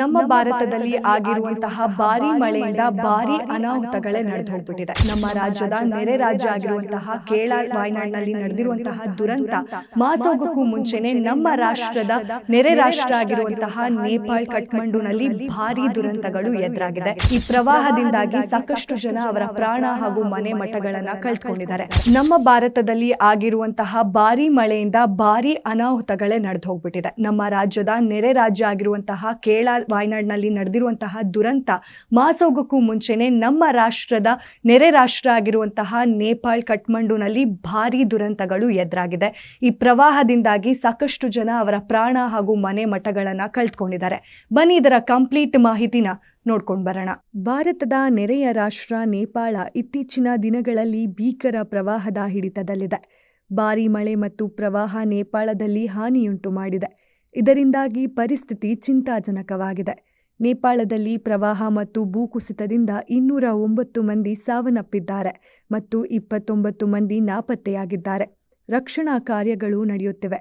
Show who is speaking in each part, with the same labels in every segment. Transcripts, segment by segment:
Speaker 1: ನಮ್ಮ ಭಾರತದಲ್ಲಿ ಆಗಿರುವಂತಹ ಭಾರಿ ಮಳೆಯಿಂದ ಭಾರಿ ಅನಾಹುತಗಳೇ ನಡೆದು ಹೋಗ್ಬಿಟ್ಟಿದೆ. ನಮ್ಮ ರಾಜ್ಯದ ನೆರೆ ರಾಜ್ಯ ಆಗಿರುವಂತಹ ಕೇರಳ ವಾಯ್ನಾಡ್ನಲ್ಲಿ ನಡೆದಿರುವಂತಹ ದುರಂತ ಮಾಸೋಗಕ್ಕೂ ಮುಂಚೆನೆ ನಮ್ಮ ರಾಷ್ಟ್ರದ ನೆರೆ ರಾಷ್ಟ್ರ ಆಗಿರುವಂತಹ ನೇಪಾಳ್ ಕಠ್ಮಂಡುನಲ್ಲಿ ಭಾರಿ ದುರಂತಗಳು ಎದುರಾಗಿದೆ. ಈ ಪ್ರವಾಹದಿಂದಾಗಿ ಸಾಕಷ್ಟು ಜನ ಅವರ ಪ್ರಾಣ ಹಾಗೂ ಮನೆ ಮಠಗಳನ್ನ ಕಳ್ಕೊಂಡಿದ್ದಾರೆ. ನಮ್ಮ ಭಾರತದಲ್ಲಿ ಆಗಿರುವಂತಹ ಭಾರಿ ಮಳೆಯಿಂದ ಭಾರಿ ಅನಾಹುತಗಳೇ ನಡೆದು ಹೋಗ್ಬಿಟ್ಟಿದೆ ನಮ್ಮ ರಾಜ್ಯದ ನೆರೆ ರಾಜ್ಯ ಆಗಿರುವಂತಹ ಕೇರಳ ವಾಯ್ನಾಡ್ನಲ್ಲಿ ನಡೆದಿರುವಂತಹ ದುರಂತ ಮಾಸೋಗಕ್ಕೂ ಮುಂಚೆನೆ ನಮ್ಮ ರಾಷ್ಟ್ರದ ನೆರೆ ರಾಷ್ಟ್ರ ಆಗಿರುವಂತಹ ನೇಪಾಳ್, ಕಠ್ಮಂಡುನಲ್ಲಿ ಭಾರಿ ದುರಂತಗಳು ಎದುರಾಗಿದೆ. ಈ ಪ್ರವಾಹದಿಂದಾಗಿ ಸಾಕಷ್ಟು ಜನ ಅವರ ಪ್ರಾಣ ಹಾಗೂ ಮನೆ ಮಠಗಳನ್ನ ಕಳೆದುಕೊಂಡಿದ್ದಾರೆ ಬನ್ನಿ ಇದರ ಕಂಪ್ಲೀಟ್ ಮಾಹಿತಿನ ನೋಡ್ಕೊಂಡು ಬರೋಣ. ಭಾರತದ ನೆರೆಯ ರಾಷ್ಟ್ರ ನೇಪಾಳ ಇತ್ತೀಚಿನ ದಿನಗಳಲ್ಲಿ ಭೀಕರ ಪ್ರವಾಹದ ಹಿಡಿತದಲ್ಲಿದೆ. ಭಾರಿ ಮಳೆ ಮತ್ತು ಪ್ರವಾಹ ನೇಪಾಳದಲ್ಲಿ ಹಾನಿಯುಂಟು ಮಾಡಿದೆ. ಇದರಿಂದಾಗಿ ಪರಿಸ್ಥಿತಿ ಚಿಂತಾಜನಕವಾಗಿದೆ. ನೇಪಾಳದಲ್ಲಿ ಪ್ರವಾಹ ಮತ್ತು ಭೂಕುಸಿತದಿಂದ ಇನ್ನೂರ ಒಂಬತ್ತು ಮಂದಿ ಸಾವನ್ನಪ್ಪಿದ್ದಾರೆ ಮತ್ತು ಇಪ್ಪತ್ತೊಂಬತ್ತು ಮಂದಿ ನಾಪತ್ತೆಯಾಗಿದ್ದಾರೆ. ರಕ್ಷಣಾ ಕಾರ್ಯಗಳು ನಡೆಯುತ್ತಿವೆ.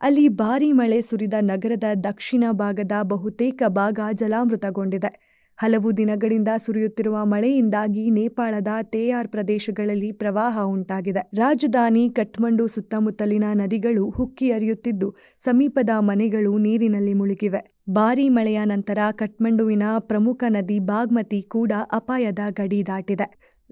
Speaker 1: ಅಲ್ಲಿ ಭಾರೀ ಮಳೆ ಸುರಿದ ನಗರದ ದಕ್ಷಿಣ ಭಾಗದ ಬಹುತೇಕ ಭಾಗ ಜಲಾಮೃತಗೊಂಡಿದೆ. ಹಲವು ದಿನಗಳಿಂದ ಸುರಿಯುತ್ತಿರುವ ಮಳೆಯಿಂದಾಗಿ ನೇಪಾಳದ ತೇಯಾರ್ ಪ್ರದೇಶಗಳಲ್ಲಿ ಪ್ರವಾಹ ಉಂಟಾಗಿದೆ. ರಾಜಧಾನಿ ಕಠ್ಮಂಡು ಸುತ್ತಮುತ್ತಲಿನ ನದಿಗಳು ಹುಕ್ಕಿ ಹರಿಯುತ್ತಿದ್ದು, ಸಮೀಪದ ಮನೆಗಳು ನೀರಿನಲ್ಲಿ ಮುಳುಗಿವೆ. ಭಾರೀ ಮಳೆಯ ನಂತರ ಕಠ್ಮಂಡುವಿನ ಪ್ರಮುಖ ನದಿ ಬಾಗ್ಮತಿ ಕೂಡ ಅಪಾಯದ ಗಡಿ ದಾಟಿದೆ.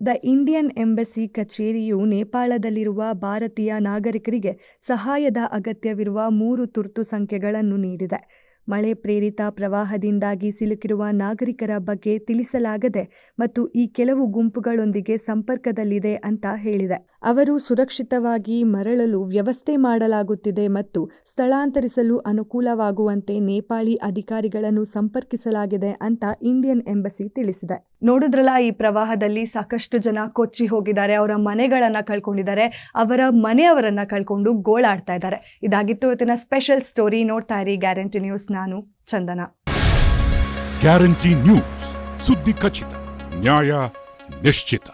Speaker 1: ದ ಇಂಡಿಯನ್ ಎಂಬಸಿ ಕಚೇರಿಯು ನೇಪಾಳದಲ್ಲಿರುವ ಭಾರತೀಯ ನಾಗರಿಕರಿಗೆ ಸಹಾಯದ ಅಗತ್ಯವಿರುವ ಮೂರು ತುರ್ತು ಸಂಖ್ಯೆಗಳನ್ನು ನೀಡಿದೆ. ಮಳೆ ಪ್ರೇರಿತ ಪ್ರವಾಹದಿಂದಾಗಿ ಸಿಲುಕಿರುವ ನಾಗರಿಕರ ಬಗ್ಗೆ ತಿಳಿಸಲಾಗದೆ ಮತ್ತು ಈ ಕೆಲವು ಗುಂಪುಗಳೊಂದಿಗೆ ಸಂಪರ್ಕದಲ್ಲಿದೆ ಅಂತ ಹೇಳಿದೆ. ಅವರು ಸುರಕ್ಷಿತವಾಗಿ ಮರಳಲು ವ್ಯವಸ್ಥೆ ಮಾಡಲಾಗುತ್ತಿದೆ ಮತ್ತು ಸ್ಥಳಾಂತರಿಸಲು ಅನುಕೂಲವಾಗುವಂತೆ ನೇಪಾಳಿ ಅಧಿಕಾರಿಗಳನ್ನು ಸಂಪರ್ಕಿಸಲಾಗಿದೆ ಅಂತ ಇಂಡಿಯನ್ ಎಂಬಸಿ ತಿಳಿಸಿದೆ. ನೋಡಿದ್ರಲ್ಲ, ಈ ಪ್ರವಾಹದಲ್ಲಿ ಸಾಕಷ್ಟು ಜನ ಕೊಚ್ಚಿ ಹೋಗಿದ್ದಾರೆ, ಅವರ ಮನೆಗಳನ್ನ ಕಳ್ಕೊಂಡಿದ್ದಾರೆ, ಅವರ ಮನೆಯವರನ್ನ ಕಳ್ಕೊಂಡು ಗೋಳಾಡ್ತಾ ಇದ್ದಾರೆ. ಇದಾಗಿತ್ತು ಇವತ್ತಿನ ಸ್ಪೆಷಲ್ ಸ್ಟೋರಿ ನೋಡ್ತಾ ಇರಿ ಗ್ಯಾರಂಟಿ ನ್ಯೂಸ್ ನಾನು ಚಂದನ.
Speaker 2: ಗ್ಯಾರಂಟಿ ನ್ಯೂಸ್ ಸುದ್ದಿ ಖಚಿತ, ನ್ಯಾಯ ನಿಶ್ಚಿತ.